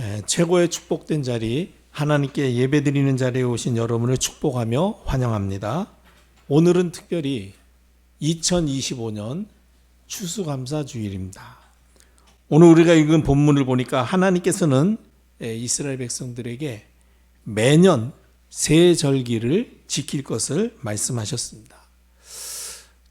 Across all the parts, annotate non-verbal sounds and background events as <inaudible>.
에, 최고의 축복된 자리 하나님께 예배드리는 자리에 오신 여러분을 축복하며 환영합니다. 오늘은 특별히 2025년 추수감사 주일입니다. 오늘 우리가 읽은 본문을 보니까 하나님께서는 에, 이스라엘 백성들에게 매년 새 절기를 지킬 것을 말씀하셨습니다.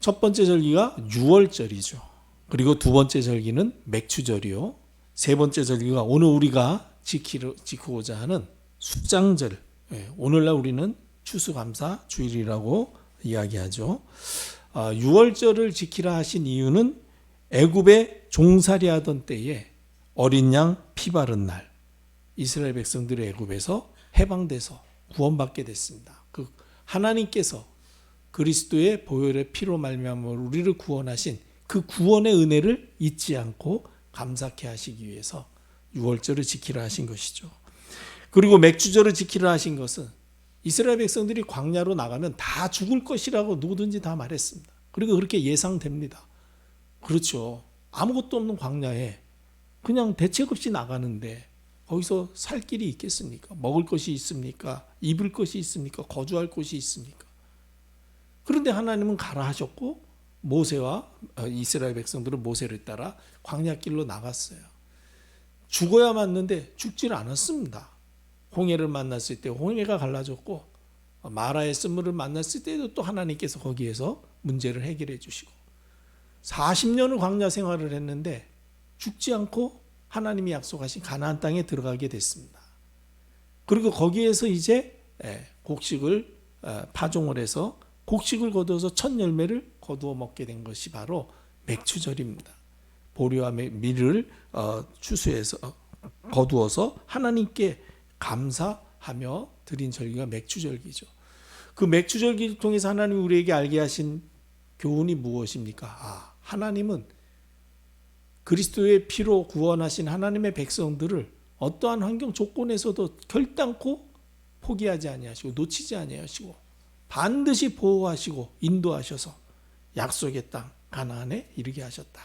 첫 번째 절기가 6월절이죠. 그리고 두 번째 절기는 맥추절이요. 세 번째 절기가 오늘 우리가 지키려, 지키고자 하는 수장절. 예, 오늘날 우리는 추수감사 주일이라고 이야기하죠. 아, 6월절을 지키라 하신 이유는 애굽에 종살이 하던 때에 어린 양 피 바른 날 이스라엘 백성들의 애굽에서 해방돼서 구원받게 됐습니다. 그 하나님께서 그리스도의 보혈의 피로 말미암아 우리를 구원하신 그 구원의 은혜를 잊지 않고 감사케 하시기 위해서 6월절을 지키라 하신 것이죠. 그리고 맥주절을 지키라 하신 것은 이스라엘 백성들이 광야로 나가면 다 죽을 것이라고 누구든지 다 말했습니다. 그리고 그렇게 예상됩니다. 그렇죠. 아무것도 없는 광야에 그냥 대책 없이 나가는데 거기서 살 길이 있겠습니까? 먹을 것이 있습니까? 입을 것이 있습니까? 거주할 곳이 있습니까? 그런데 하나님은 가라 하셨고 모세와 어, 이스라엘 백성들은 모세를 따라 광야길로 나갔어요. 죽어야 맞는데 죽질 않았습니다. 홍해를 만났을 때 홍해가 갈라졌고 마라의 쓴물을 만났을 때도 또 하나님께서 거기에서 문제를 해결해 주시고 40년을 광야 생활을 했는데 죽지 않고 하나님이 약속하신 가나안 땅에 들어가게 됐습니다. 그리고 거기에서 이제 예, 곡식을 어, 파종을 해서 곡식을 거두어서 첫 열매를 거두어 먹게 된 것이 바로 맥추절입니다. 보리와 밀을 어, 추수해서 어, 거두어서 하나님께 감사하며 드린 절기가 맥추절기죠. 그 맥추절기를 통해서 하나님 우리에게 알게 하신 교훈이 무엇입니까? 아, 하나님은 그리스도의 피로 구원하신 하나님의 백성들을 어떠한 환경 조건에서도 결단코 포기하지 아니하시고 놓치지 아니하시고 반드시 보호하시고 인도하셔서 약속의 땅 가나안에 이르게 하셨다.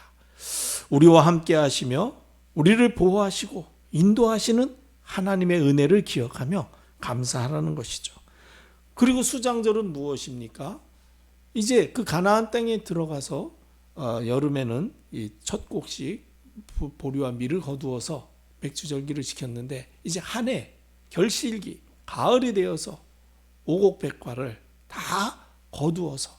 우리와 함께 하시며 우리를 보호하시고 인도하시는 하나님의 은혜를 기억하며 감사하라는 것이죠. 그리고 수장절은 무엇입니까? 이제 그 가나안 땅에 들어가서 어, 여름에는 이첫 곡식 보리와 밀을 거두어서 맥주절기를 지켰는데 이제 한 해 결실기 가을이 되어서 오곡백과를 다 거두어서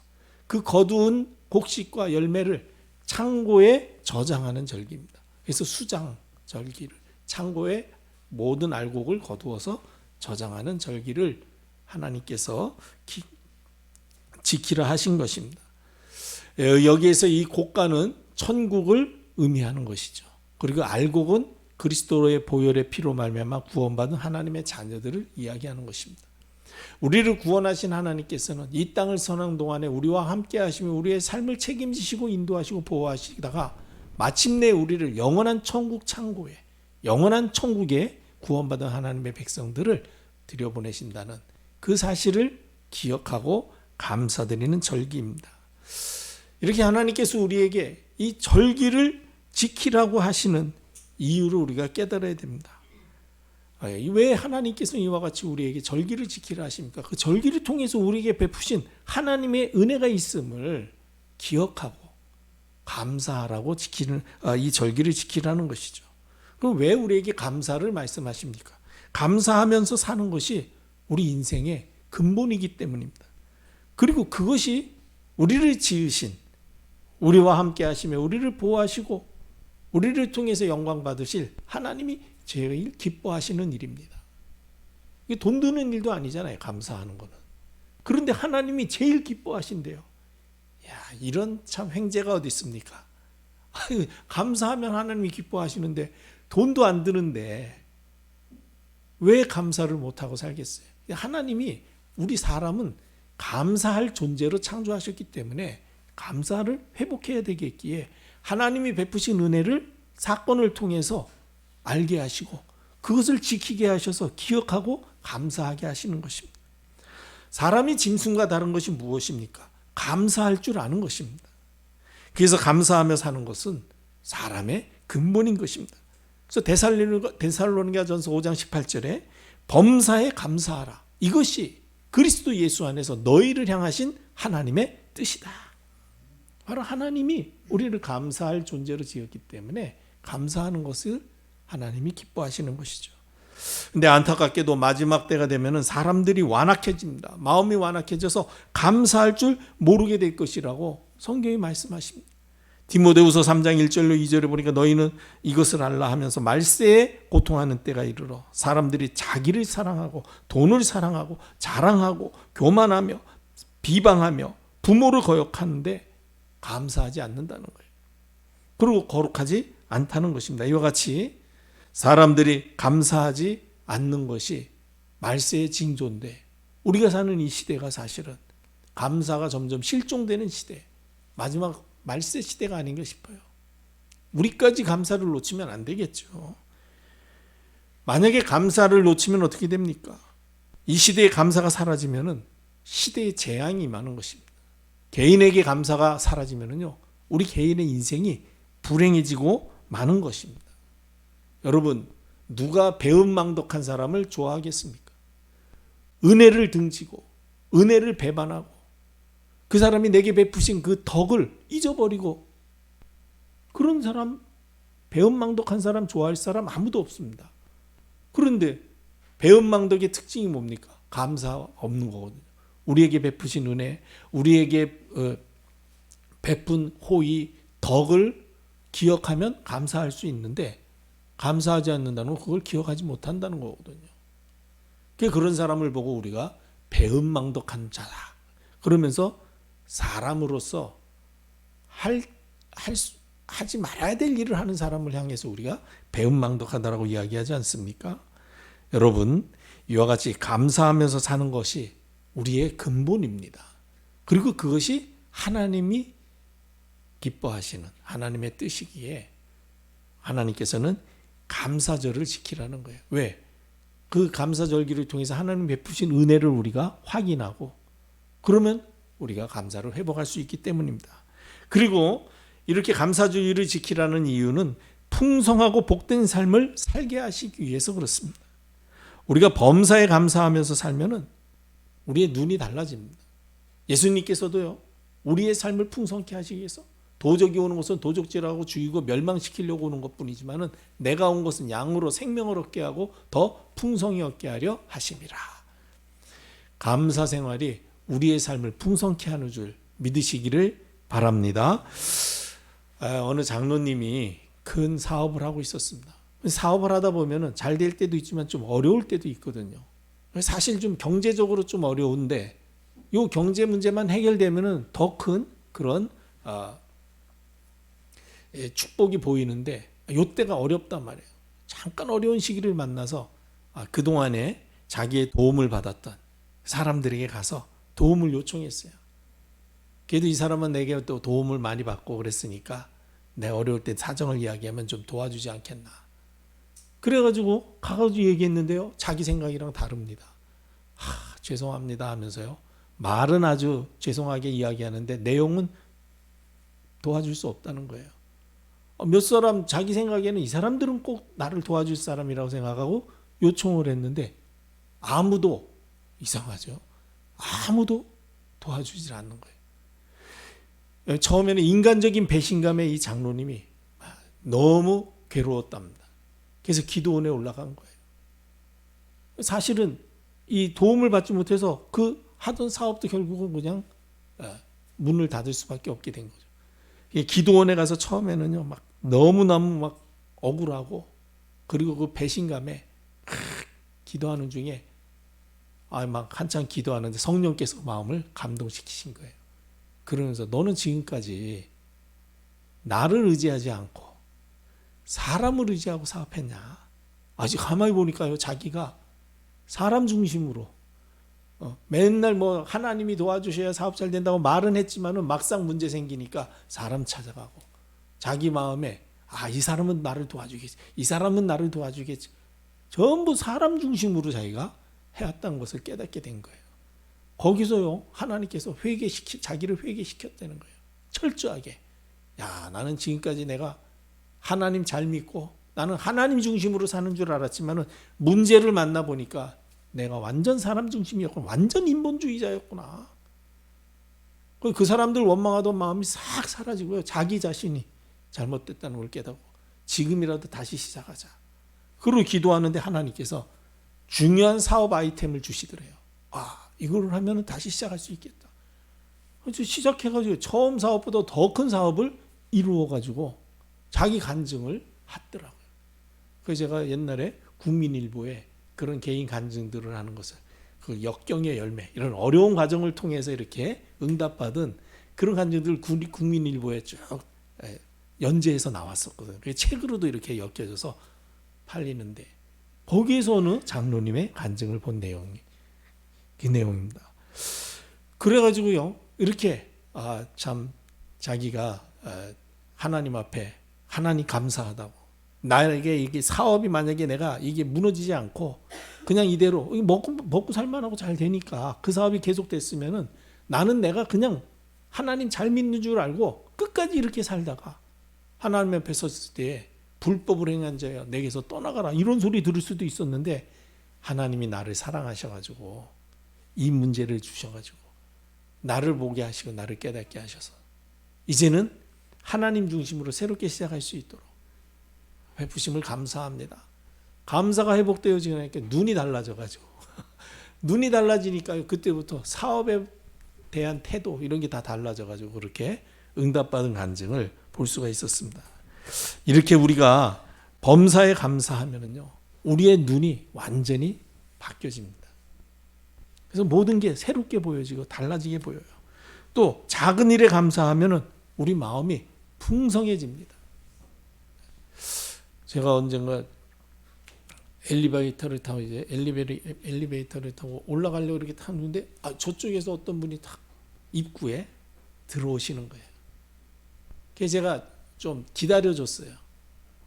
그 거두은 곡식과 열매를 창고에 저장하는 절기입니다. 그래서 수장 절기를 창고에 모든 알곡을 거두어서 저장하는 절기를 하나님께서 기, 지키라 하신 것입니다. 여기에서 이 곡가는 천국을 의미하는 것이죠. 그리고 알곡은 그리스도의 보혈의 피로 말미암아 구원받은 하나님의 자녀들을 이야기하는 것입니다. 우리를 구원하신 하나님께서는 이 땅을 선한 동안에 우리와 함께 하시며 우리의 삶을 책임지시고 인도하시고 보호하시다가 마침내 우리를 영원한 천국 창고에 영원한 천국에 구원받은 하나님의 백성들을 들여보내신다는 그 사실을 기억하고 감사드리는 절기입니다. 이렇게 하나님께서 우리에게 이 절기를 지키라고 하시는 이유를 우리가 깨달아야 됩니다. 아, 왜 하나님께서 이와 같이 우리에게 절기를 지키라 하십니까? 그 절기를 통해서 우리에게 베푸신 하나님의 은혜가 있음을 기억하고 감사하라고 지키는 아, 이 절기를 지키라는 것이죠. 그럼 왜 우리에게 감사를 말씀하십니까? 감사하면서 사는 것이 우리 인생의 근본이기 때문입니다. 그리고 그것이 우리를 지으신 우리와 함께 하시며 우리를 보호하시고 우리를 통해서 영광 받으실 하나님이 제일 기뻐하시는 일입니다. 이게 돈 드는 일도 아니잖아요. 감사하는 거는. 그런데 하나님이 제일 기뻐하신대요. 야, 이런 참 횡재가 어디 있습니까? 감사하면 하나님이 기뻐하시는데 돈도 안 드는데 왜 감사를 못 하고 살겠어요? 하나님이 우리 사람은 감사할 존재로 창조하셨기 때문에 감사를 회복해야 되겠기에 하나님이 베푸신 은혜를 사건을 통해서 알게 하시고 그것을 지키게 하셔서 기억하고 감사하게 하시는 것입니다. 사람이 짐승과 다른 것이 무엇입니까? 감사할 줄 아는 것입니다. 그래서 감사하며 사는 것은 사람의 근본인 것입니다. 그래서 데살로니가 데살로니가전서 5장 18절에 범사에 감사하라. 이것이 그리스도 예수 안에서 너희를 향하신 하나님의 뜻이다. 바로 하나님이 우리를 감사할 존재로 지었기 때문에 감사하는 것을 하나님이 기뻐하시는 것이죠. 근데 안타깝게도 마지막 때가 되면은 사람들이 완악해집니다. 마음이 완악해져서 감사할 줄 모르게 될 것이라고 성경이 말씀하십니다. 디모데후서 3장 1절로 2절에 보니까 너희는 이것을 알라 하면서 말세에 고통하는 때가 이르러 사람들이 자기를 사랑하고 돈을 사랑하고 자랑하고 교만하며 비방하며 부모를 거역하는데 감사하지 않는다는 거예요. 그리고 거룩하지 않다는 것입니다. 이와 같이 사람들이 감사하지 않는 것이 말세의 징조인데 우리가 사는 이 시대가 사실은 감사가 점점 실종되는 시대, 마지막 말세 시대가 아닌가 싶어요. 우리까지 감사를 놓치면 안 되겠죠. 만약에 감사를 놓치면 어떻게 됩니까? 이 시대의 감사가 사라지면은 시대의 재앙이 임하는 것입니다. 개인에게 감사가 사라지면은요, 우리 개인의 인생이 불행해지고 마는 것입니다. 여러분, 누가 배은망덕한 사람을 좋아하겠습니까? 은혜를 등지고, 은혜를 배반하고, 그 사람이 내게 베푸신 그 덕을 잊어버리고, 그런 사람, 배은망덕한 사람 좋아할 사람 아무도 없습니다. 그런데 배은망덕의 특징이 뭡니까? 감사 없는 거거든요. 우리에게 베푸신 은혜, 우리에게 어, 베푼 호의, 덕을 기억하면 감사할 수 있는데 감사하지 않는다는 건 그걸 기억하지 못한다는 거거든요. 그 그런 사람을 보고 우리가 배은망덕한 자다. 그러면서 사람으로서 할, 할 수, 하지 말아야 될 일을 하는 사람을 향해서 우리가 배은망덕하다라고 이야기하지 않습니까? 여러분, 이와 같이 감사하면서 사는 것이 우리의 근본입니다. 그리고 그것이 하나님이 기뻐하시는 하나님의 뜻이기에 하나님께서는 감사절을 지키라는 거예요. 왜? 그 감사절기를 통해서 하나님 베푸신 은혜를 우리가 확인하고 그러면 우리가 감사를 회복할 수 있기 때문입니다. 그리고 이렇게 감사주의를 지키라는 이유는 풍성하고 복된 삶을 살게 하시기 위해서 그렇습니다. 우리가 범사에 감사하면서 살면은 우리의 눈이 달라집니다. 예수님께서도요, 우리의 삶을 풍성케 하시기 위해서 도적이 오는 것은 도적질하고 죽이고 멸망시키려고 오는 것 뿐이지만은 내가 온 것은 양으로 생명을 얻게 하고 더 풍성히 얻게 하려 하심이라. 감사 생활이 우리의 삶을 풍성케 하는 줄 믿으시기를 바랍니다. 아, 어느 장로님이 큰 사업을 하고 있었습니다. 사업을 하다 보면은 잘 될 때도 있지만 좀 어려울 때도 있거든요. 사실 좀 경제적으로 좀 어려운데 요 경제 문제만 해결되면은 더 큰 그런 아, 예, 축복이 보이는데 요 때가 어렵단 말이에요. 잠깐 어려운 시기를 만나서 아, 그 동안에 자기의 도움을 받았던 사람들에게 가서 도움을 요청했어요. 그래도 이 사람은 내게 또 도움을 많이 받고 그랬으니까 내 어려울 때 사정을 이야기하면 좀 도와주지 않겠나. 그래가지고 가가지고 얘기했는데요. 자기 생각이랑 다릅니다. 하, 죄송합니다 하면서요. 말은 아주 죄송하게 이야기하는데 내용은 도와줄 수 없다는 거예요. 어, 몇 사람 자기 생각에는 이 사람들은 꼭 나를 도와줄 사람이라고 생각하고 요청을 했는데 아무도 이상하죠. 아무도 도와주질 않는 거예요. 처음에는 인간적인 배신감에 이 장로님이 너무 괴로웠답니다. 그래서 기도원에 올라간 거예요. 사실은 이 도움을 받지 못해서 그 하던 사업도 결국은 그냥 문을 닫을 수밖에 없게 된 거죠. 기도원에 가서 처음에는요, 막 너무너무 막 억울하고 그리고 그 배신감에 기도하는 중에 아, 막 한참 기도하는데 성령께서 마음을 감동시키신 거예요. 그러면서 너는 지금까지 나를 의지하지 않고 사람을 의지하고 사업했냐? 아직 가만히 보니까요, 자기가 사람 중심으로 어, 맨날 뭐 하나님이 도와주셔야 사업 잘 된다고 말은 했지만은 막상 문제 생기니까 사람 찾아가고 자기 마음에 아 이 사람은 나를 도와주겠지 이 사람은 나를 도와주겠지 전부 사람 중심으로 자기가 해왔다는 것을 깨닫게 된 거예요. 거기서요 하나님께서 회개시키 자기를 회개시켰다는 거예요. 철저하게 야 나는 지금까지 내가 하나님 잘 믿고 나는 하나님 중심으로 사는 줄 알았지만은 문제를 만나 보니까 내가 완전 사람 중심이었구나. 완전 인본주의자였구나. 그- 그 사람들 원망하던 마음이 싹 사라지고요. 자기 자신이 잘못됐다는 걸 깨닫고 지금이라도 다시 시작하자. 그리고 기도하는데 하나님께서 중요한 사업 아이템을 주시더래요. 아, 이거를 하면 다시 시작할 수 있겠다. 시작해가지고 처음 사업보다 더 큰 사업을 이루어가지고 자기 간증을 하더라고요. 그래서 제가 옛날에 국민일보에 그런 개인 간증들을 하는 것을 그 역경의 열매 이런 어려운 과정을 통해서 이렇게 응답받은 그런 간증들 국- 국민일보에 쭉 예, 연재해서 나왔었거든요. 그게 책으로도 이렇게 엮여져서 팔리는데 거기에서 어느 장로님의 간증을 본 내용이 그 내용입니다. 그래가지고요 이렇게 아 참 자기가 아, 하나님 앞에 하나님 감사하다고 나에게 이게 사업이 만약에 내가 이게 무너지지 않고 그냥 이대로 먹고 먹고 살만하고 잘 되니까 그 사업이 계속됐으면은 나는 내가 그냥 하나님 잘 믿는 줄 알고 끝까지 이렇게 살다가 하나님 앞에 섰을 때 불법을 행한 자야 내게서 떠나가라 이런 소리 들을 수도 있었는데 하나님이 나를 사랑하셔가지고 이 문제를 주셔가지고 나를 보게 하시고 나를 깨닫게 하셔서 이제는 하나님 중심으로 새롭게 시작할 수 있도록 베푸심을 감사합니다. 감사가 회복되어지니까 눈이 달라져가지고 <laughs> 눈이 달라지니까 그때부터 사업에 대한 태도 이런 게 다 달라져가지고 그렇게 응답받은 간증을 볼 수가 있었습니다. 이렇게 우리가 범사에 감사하면은요 우리의 눈이 완전히 바뀌어집니다. 그래서 모든 게 새롭게 보여지고 달라지게 보여요. 또 작은 일에 감사하면은 우리 마음이 풍성해집니다. 제가 언젠가 엘리베이터를 타고 이제 엘리베이 엘리베이터를 타고 올라가려고 이렇게 타는데 아 저쪽에서 어떤 분이 딱 입구에 들어오시는 거예요. 그래서 제가 좀 기다려줬어요.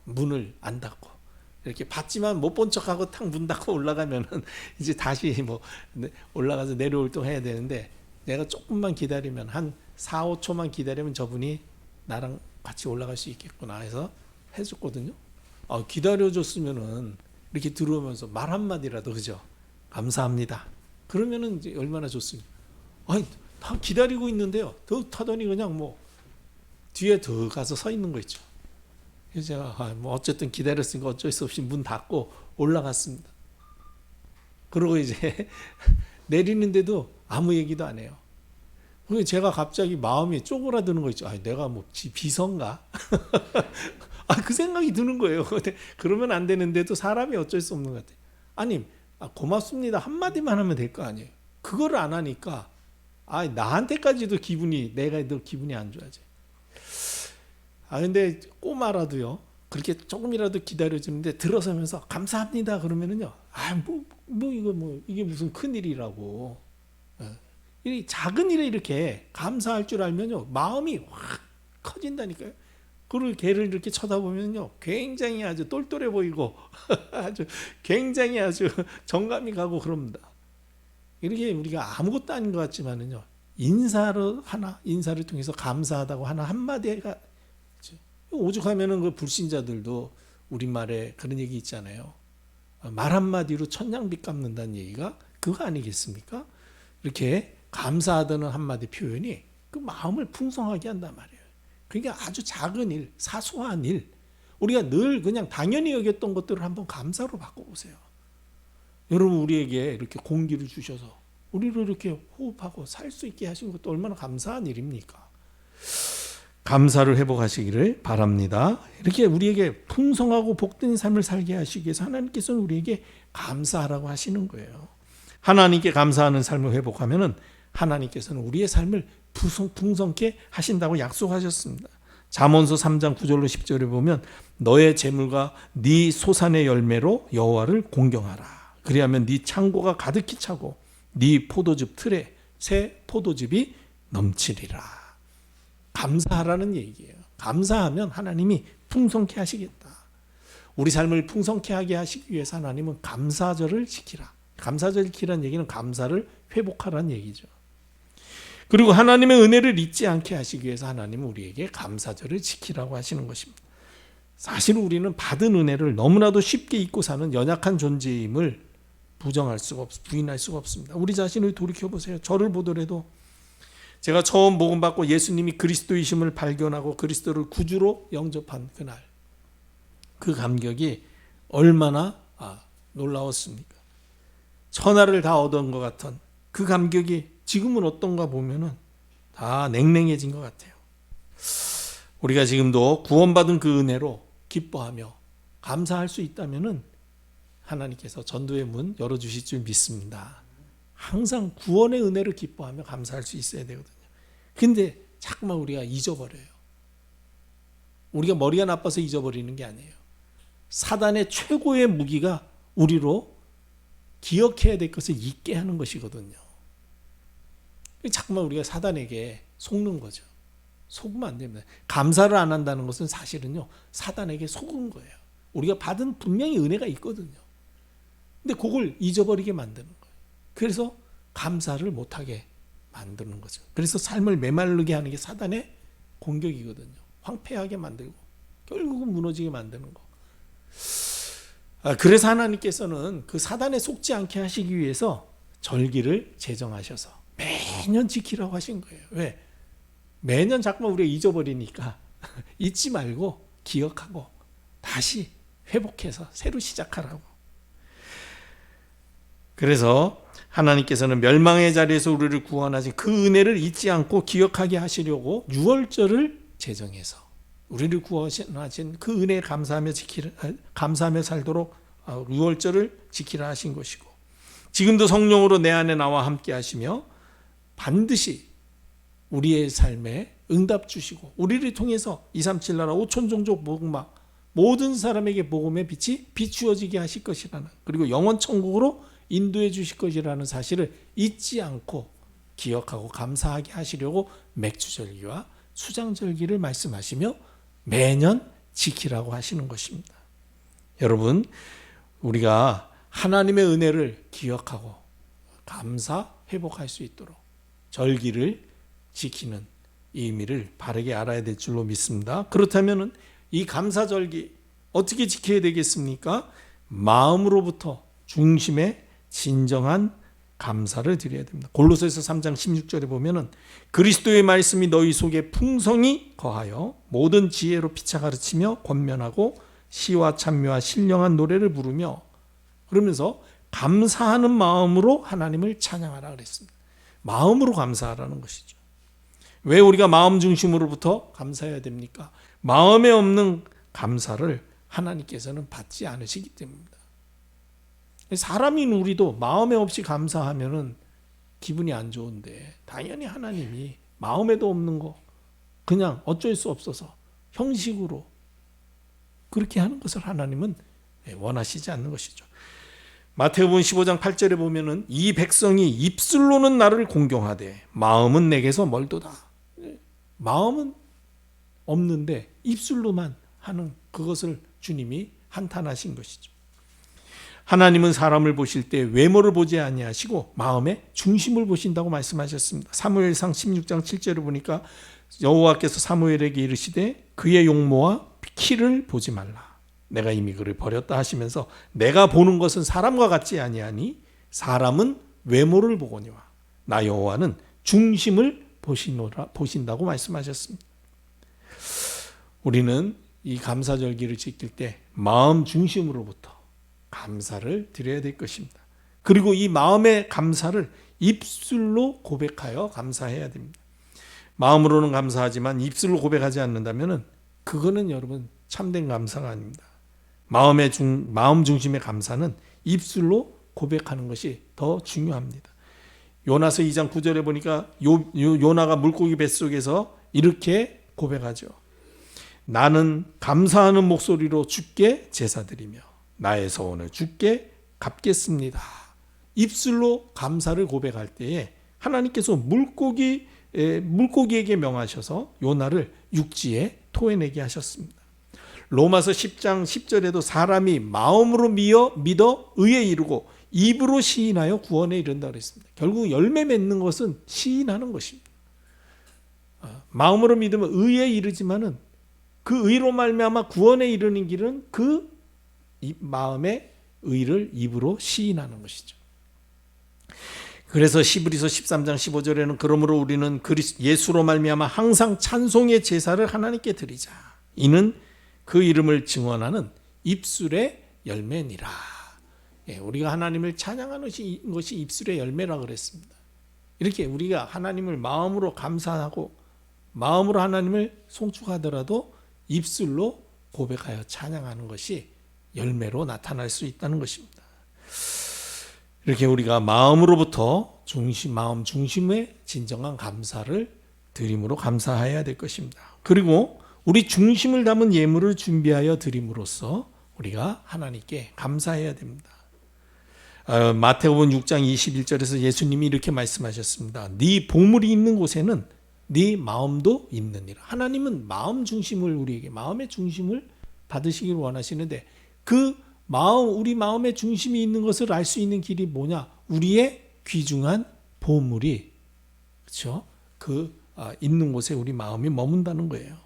문을 안 닫고 이렇게 봤지만 못 본 척하고 탁 문 닫고 올라가면은 <laughs> 이제 다시 뭐 네, 올라가서 내려올 동 해야 되는데 내가 조금만 기다리면 한 4, 5초만 기다리면 저분이 나랑 같이 올라갈 수 있겠구나 해서 해줬거든요. 아, 기다려줬으면은 이렇게 들어오면서 말 한마디라도 그죠? 감사합니다. 그러면은 이제 얼마나 좋습니까? 아니, 다 기다리고 있는데요. 더 타더니 그냥 뭐 뒤에 더 가서 서 있는 거 있죠. 그래서 제가 아, 뭐 어쨌든 기다렸으니까 어쩔 수 없이 문 닫고 올라갔습니다. 그러고 이제 <laughs> 내리는데도 아무 얘기도 안 해요. 그리고 제가 갑자기 마음이 쪼그라드는 거 있죠. 아, 내가 뭐 지- 비서인가? <laughs> 아, 그 생각이 드는 거예요. 그러면 안 되는데도 사람이 어쩔 수 없는 것 같아요. 아니, 아, 고맙습니다. 한마디만 하면 될 거 아니에요. 그거를 안 하니까, 아, 나한테까지도 기분이, 내가 더 기분이 안 좋아져. 아, 근데 꼬마라도요, 그렇게 조금이라도 기다려주는데 들어서면서 감사합니다. 그러면은요, 아, 뭐, 뭐, 이거 뭐, 이게 무슨 큰 일이라고. 어. 이 작은 일에 이렇게 감사할 줄 알면요, 마음이 확 커진다니까요. 그리고 걔를 이렇게 쳐다보면요, 굉장히 아주 똘똘해 보이고, <laughs> 아주 굉장히 아주 정감이 가고 그럽니다. 이렇게 우리가 아무것도 아닌 것 같지만은요, 인사로 하나, 인사를 통해서 감사하다고 하나 한마디가. 오죽하면은 그 불신자들도 우리말에 그런 얘기 있잖아요. 말 한마디로 천냥빚 갚는다는 얘기가 그거 아니겠습니까? 이렇게 감사하다는 한마디 표현이 그 마음을 풍성하게 한단 말이에요. 그러니까 아주 작은 일, 사소한 일, 우리가 늘 그냥 당연히 여겼던 것들을 한번 감사로 바꿔보세요. 여러분 우리에게 이렇게 공기를 주셔서 우리를 이렇게 호흡하고 살 수 있게 하신 것도 얼마나 감사한 일입니까? 감사를 회복하시기를 바랍니다. 이렇게 우리에게 풍성하고 복된 삶을 살게 하시기 위해서 하나님께서는 우리에게 감사하라고 하시는 거예요. 하나님께 감사하는 삶을 회복하면은 하나님께서는 우리의 삶을 풍성, 풍성케 하신다고 약속하셨습니다. 잠언서 3장 9절로 10절에 보면 너의 재물과 네 소산의 열매로 여호와를 공경하라. 그리하면 네 창고가 가득히 차고 네 포도즙 틀에 새 포도즙이 넘치리라. 감사하라는 얘기예요. 감사하면 하나님이 풍성케 하시겠다. 우리 삶을 풍성케 하게 하시기 위해서 하나님은 감사절을 지키라. 감사절 지키라는 얘기는 감사를 회복하라는 얘기죠. 그리고 하나님의 은혜를 잊지 않게 하시기 위해서 하나님은 우리에게 감사절을 지키라고 하시는 것입니다. 사실 우리는 받은 은혜를 너무나도 쉽게 잊고 사는 연약한 존재임을 부정할 수가 없, 부인할 수가 없습니다. 우리 자신을 돌이켜 보세요. 저를 보더라도 제가 처음 복음 받고 예수님이 그리스도이심을 발견하고 그리스도를 구주로 영접한 그날 그 감격이 얼마나 아, 놀라웠습니까? 천하를 다 얻은 것 같은 그 감격이 지금은 어떤가 보면은 다 냉랭해진 것 같아요. 우리가 지금도 구원받은 그 은혜로 기뻐하며 감사할 수 있다면은 하나님께서 전도의 문 열어주실 줄 믿습니다. 항상 구원의 은혜를 기뻐하며 감사할 수 있어야 되거든요. 근데 자꾸만 우리가 잊어버려요. 우리가 머리가 나빠서 잊어버리는 게 아니에요. 사단의 최고의 무기가 우리로 기억해야 될 것을 잊게 하는 것이거든요. 자꾸만 우리가 사단에게 속는 거죠. 속으면 안 됩니다. 감사를 안 한다는 것은 사실은요, 사단에게 속은 거예요. 우리가 받은 분명히 은혜가 있거든요. 근데 그걸 잊어버리게 만드는. 그래서 감사를 못하게 만드는 거죠. 그래서 삶을 메마르게 하는 게 사단의 공격이거든요. 황폐하게 만들고 결국은 무너지게 만드는 거. 아, 그래서 하나님께서는 그 사단에 속지 않게 하시기 위해서 절기를 제정하셔서 매년 지키라고 하신 거예요. 왜? 매년 자꾸만 우리가 잊어버리니까 <laughs> 잊지 말고 기억하고 다시 회복해서 새로 시작하라고. 그래서 하나님께서는 멸망의 자리에서 우리를 구원하신 그 은혜를 잊지 않고 기억하게 하시려고 유월절을 제정해서 우리를 구원하신 그 은혜에 감사하며 지키라 감사하며 살도록 유월절을 지키라 하신 것이고 지금도 성령으로 내 안에 나와 함께 하시며 반드시 우리의 삶에 응답 주시고 우리를 통해서 237 나라 5천 종족 복막 모든 사람에게 복음의 빛이 비추어지게 하실 것이라는 그리고 영원 천국으로 인도해 주실 것이라는 사실을 잊지 않고 기억하고 감사하게 하시려고 맥주절기와 수장절기를 말씀하시며 매년 지키라고 하시는 것입니다. 여러분, 우리가 하나님의 은혜를 기억하고 감사 회복할 수 있도록 절기를 지키는 의미를 바르게 알아야 될 줄로 믿습니다. 그렇다면은 이 감사절기 어떻게 지켜야 되겠습니까? 마음으로부터 중심에 진정한 감사를 드려야 됩니다. 골로새서 3장 16절에 보면은 그리스도의 말씀이 너희 속에 풍성히 거하여 모든 지혜로 피차 가르치며 권면하고 시와 찬미와 신령한 노래를 부르며 그러면서 감사하는 마음으로 하나님을 찬양하라 그랬습니다. 마음으로 감사하라는 것이죠. 왜 우리가 마음 중심으로부터 감사해야 됩니까? 마음에 없는 감사를 하나님께서는 받지 않으시기 때문입니다. 사람인 우리도 마음에 없이 감사하면은 기분이 안 좋은데 당연히 하나님이 마음에도 없는 거 그냥 어쩔 수 없어서 형식으로 그렇게 하는 것을 하나님은 원하시지 않는 것이죠. 마태복음 15장 8절에 보면은 이 백성이 입술로는 나를 공경하되 마음은 내게서 멀도다. 마음은 없는데 입술로만 하는 그것을 주님이 한탄하신 것이죠. 하나님은 사람을 보실 때 외모를 보지 아니하시고 마음의 중심을 보신다고 말씀하셨습니다. 사무엘상 16장 7절을 보니까 여호와께서 사무엘에게 이르시되 그의 용모와 키를 보지 말라. 내가 이미 그를 버렸다 하시면서 내가 보는 것은 사람과 같지 아니하니 사람은 외모를 보거니와 나 여호와는 중심을 보시노라 보신다고 말씀하셨습니다. 우리는 이 감사절기를 지킬 때 마음 중심으로부터 감사를 드려야 될 것입니다. 그리고 이 마음의 감사를 입술로 고백하여 감사해야 됩니다. 마음으로는 감사하지만 입술로 고백하지 않는다면 그거는 여러분 참된 감사가 아닙니다. 마음의 중 마음 중심의 감사는 입술로 고백하는 것이 더 중요합니다. 요나서 2장 9절에 보니까 요, 요 요나가 물고기 뱃속에서 이렇게 고백하죠. 나는 감사하는 목소리로 주께 제사드리며 나의 서원을 주께 갚겠습니다. 입술로 감사를 고백할 때에 하나님께서 물고기 물고기에게 명하셔서 요나를 육지에 토해내게 하셨습니다. 로마서 10장 10절에도 사람이 마음으로 미어 믿어 의에 이르고 입으로 시인하여 구원에 이른다 그랬습니다. 결국 열매 맺는 것은 시인하는 것입니다. 아, 마음으로 믿으면 의에 이르지만은 그 의로 말미암아 구원에 이르는 길은 그 이- 마음의 의를 입으로 시인하는 것이죠. 그래서 시브리서 13장 15절에는 그러므로 우리는 예수로 말미암아 항상 찬송의 제사를 하나님께 드리자. 이는 그 이름을 증언하는 입술의 열매니라. 예, 우리가 하나님을 찬양하는 것이 입술의 열매라 그랬습니다. 이렇게 우리가 하나님을 마음으로 감사하고 마음으로 하나님을 송축하더라도 입술로 고백하여 찬양하는 것이 열매로 나타날 수 있다는 것입니다. 이렇게 우리가 마음으로부터 중심 마음 중심의 진정한 감사를 드림으로 감사해야 될 것입니다. 그리고 우리 중심을 담은 예물을 준비하여 드림으로써 우리가 하나님께 감사해야 됩니다. 어, 마태복음 6장 21절에서 예수님이 이렇게 말씀하셨습니다. 네 보물이 있는 곳에는 네 마음도 있느니라. 하나님은 마음 중심을 우리에게 마음의 중심을 받으시길 원하시는데 그 마음 우리 마음의 중심이 있는 것을 알 수 있는 길이 뭐냐? 우리의 귀중한 보물이 그렇죠? 그 아, 있는 곳에 우리 마음이 머문다는 거예요.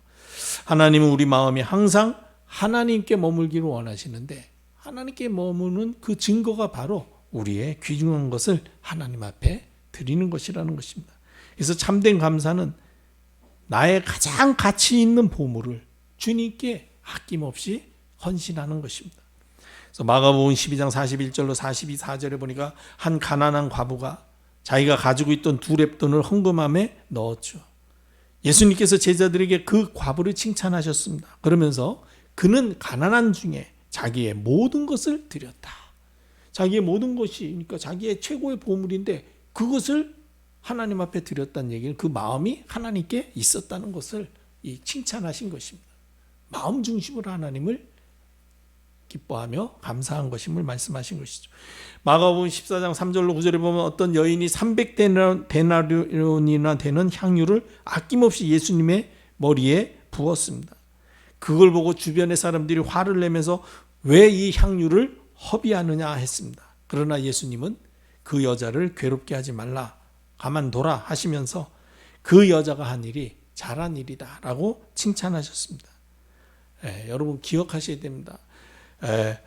하나님은 우리 마음이 항상 하나님께 머물기를 원하시는데 하나님께 머무는 그 증거가 바로 우리의 귀중한 것을 하나님 앞에 드리는 것이라는 것입니다. 그래서 참된 감사는 나의 가장 가치 있는 보물을 주님께 아낌없이 헌신하는 것입니다. 그래서 마가복음 12장 41절로 42, 4절에 보니까 한 가난한 과부가 자기가 가지고 있던 두 랩돈을 헌금함에 넣었죠. 예수님께서 제자들에게 그 과부를 칭찬하셨습니다. 그러면서 그는 가난한 중에 자기의 모든 것을 드렸다. 자기의 모든 것이 그러니까 자기의 최고의 보물인데 그것을 하나님 앞에 드렸다는 얘기는 그 마음이 하나님께 있었다는 것을 이 칭찬하신 것입니다. 마음 중심으로 하나님을 기뻐하며 감사한 것임을 말씀하신 것이죠. 마가복음 14장 3절로 9절에 보면 어떤 여인이 300데나리온이나 되는 향유를 아낌없이 예수님의 머리에 부었습니다. 그걸 보고 주변의 사람들이 화를 내면서 왜 이 향유를 허비하느냐 했습니다. 그러나 예수님은 그 여자를 괴롭게 하지 말라. 가만둬라 하시면서 그 여자가 한 일이 잘한 일이다라고 칭찬하셨습니다. 예, 여러분 기억하셔야 됩니다. 에,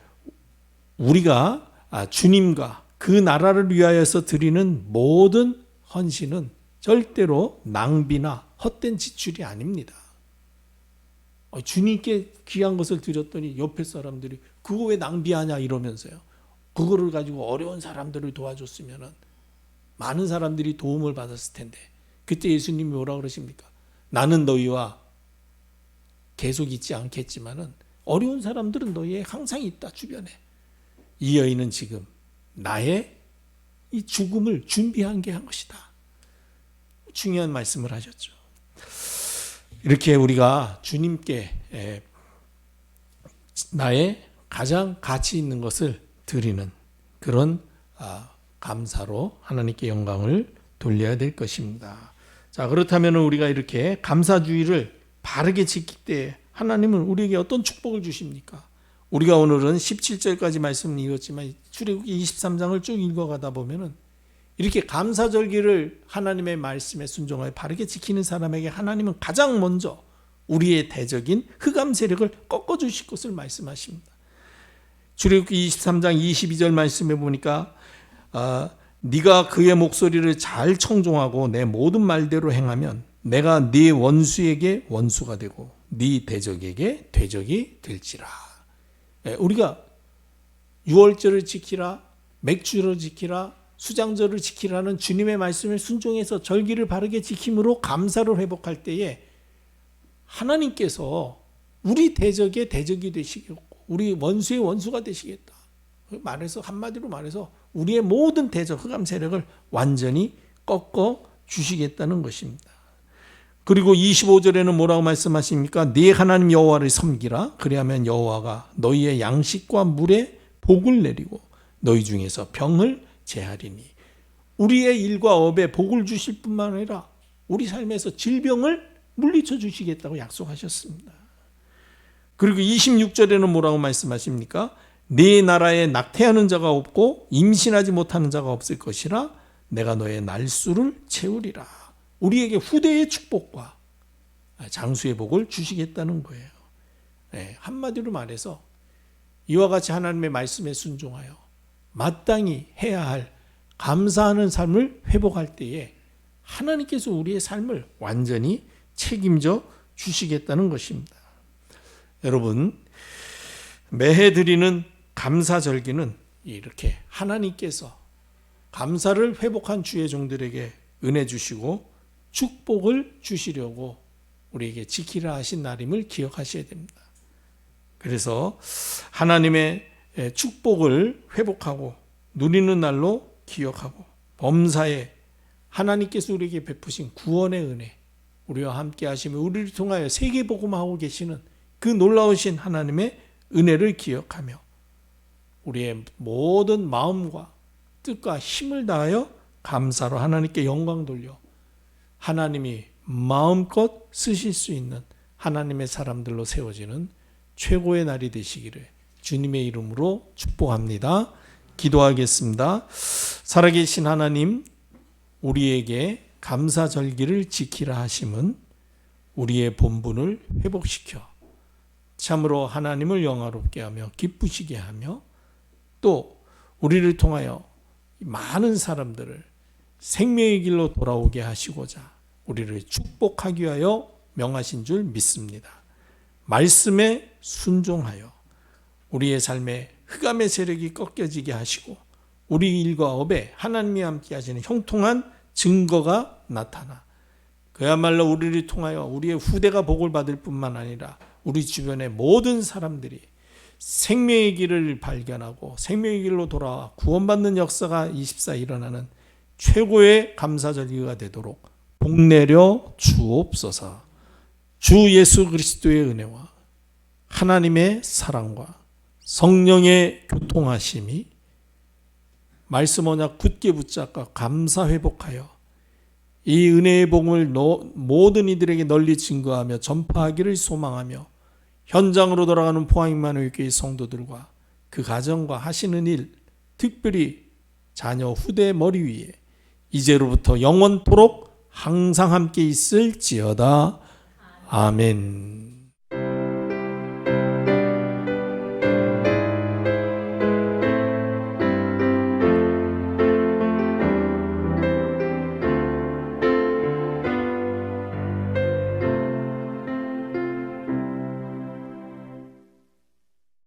우리가 아, 주님과 그 나라를 위하여서 드리는 모든 헌신은 절대로 낭비나 헛된 지출이 아닙니다. 어, 주님께 귀한 것을 드렸더니 옆에 사람들이 그거 왜 낭비하냐 이러면서요. 그거를 가지고 어려운 사람들을 도와줬으면은 많은 사람들이 도움을 받았을 텐데 그때 예수님이 뭐라 그러십니까? 나는 너희와 계속 있지 않겠지만은 어려운 사람들은 너희에 항상 있다 주변에. 이 여인은 지금 나의 이 죽음을 준비한 게 한 것이다. 중요한 말씀을 하셨죠. 이렇게 우리가 주님께 에, 나의 가장 가치 있는 것을 드리는 그런 아, 감사로 하나님께 영광을 돌려야 될 것입니다. 자 그렇다면 우리가 이렇게 감사주의를 바르게 지킬 때 하나님은 우리에게 어떤 축복을 주십니까? 우리가 오늘은 17절까지 말씀을 읽었지만 출애굽기 23장을 쭉 읽어가다 보면은 이렇게 감사절기를 하나님의 말씀에 순종하여 바르게 지키는 사람에게 하나님은 가장 먼저 우리의 대적인 흑암 세력을 꺾어 주실 것을 말씀하십니다. 출애굽기 23장 22절 말씀에 보니까 아, 네가 그의 목소리를 잘 청종하고 내 모든 말대로 행하면 내가 네 원수에게 원수가 되고 네 대적에게 대적이 될지라. 예, 우리가 유월절을 지키라, 맥주를 지키라, 수장절을 지키라는 주님의 말씀에 순종해서 절기를 바르게 지킴으로 감사를 회복할 때에 하나님께서 우리 대적의 대적이 되시겠고 우리 원수의 원수가 되시겠다. 말해서 한마디로 말해서 우리의 모든 대적 흑암 세력을 완전히 꺾어 주시겠다는 것입니다. 그리고 25절에는 뭐라고 말씀하십니까? 네 하나님 여호와를 섬기라. 그리하면 여호와가 너희의 양식과 물에 복을 내리고 너희 중에서 병을 제하리니 우리의 일과 업에 복을 주실 뿐만 아니라 우리 삶에서 질병을 물리쳐 주시겠다고 약속하셨습니다. 그리고 26절에는 뭐라고 말씀하십니까? 네 나라에 낙태하는 자가 없고 임신하지 못하는 자가 없을 것이라 내가 너의 날수를 채우리라. 우리에게 후대의 축복과 장수의 복을 주시겠다는 거예요. 네, 한마디로 말해서 이와 같이 하나님의 말씀에 순종하여 마땅히 해야 할 감사하는 삶을 회복할 때에 하나님께서 우리의 삶을 완전히 책임져 주시겠다는 것입니다. 여러분, 매해 드리는 감사절기는 이렇게 하나님께서 감사를 회복한 주의 종들에게 은혜 주시고 축복을 주시려고 우리에게 지키라 하신 날임을 기억하셔야 됩니다. 그래서 하나님의 축복을 회복하고 누리는 날로 기억하고 범사에 하나님께서 우리에게 베푸신 구원의 은혜 우리와 함께 하시며 우리를 통하여 세계 복음하고 계시는 그 놀라우신 하나님의 은혜를 기억하며 우리의 모든 마음과 뜻과 힘을 다하여 감사로 하나님께 영광 돌려 하나님이 마음껏 쓰실 수 있는 하나님의 사람들로 세워지는 최고의 날이 되시기를 주님의 이름으로 축복합니다. 기도하겠습니다. 살아계신 하나님, 우리에게 감사절기를 지키라 하심은 우리의 본분을 회복시켜 참으로 하나님을 영화롭게 하며 기쁘시게 하며 또 우리를 통하여 많은 사람들을 생명의 길로 돌아오게 하시고자 우리를 축복하기 위하여 명하신 줄 믿습니다. 말씀에 순종하여 우리의 삶에 흑암의 세력이 꺾여지게 하시고 우리 일과 업에 하나님이 함께 하시는 형통한 증거가 나타나 그야말로 우리를 통하여 우리의 후대가 복을 받을 뿐만 아니라 우리 주변의 모든 사람들이 생명의 길을 발견하고 생명의 길로 돌아와 구원받는 역사가 24 일어나는 최고의 감사절기가 되도록 복내려 주옵소서. 주 예수 그리스도의 은혜와 하나님의 사랑과 성령의 교통하심이 말씀 언약 굳게 붙잡고 감사 회복하여 이 은혜의 복음을 모든 이들에게 널리 증거하며 전파하기를 소망하며 현장으로 돌아가는 포항임마누엘 교회 성도들과 그 가정과 하시는 일, 특별히 자녀 후대 머리 위에 이제로부터 영원토록 항상 함께 있을지어다. 아멘.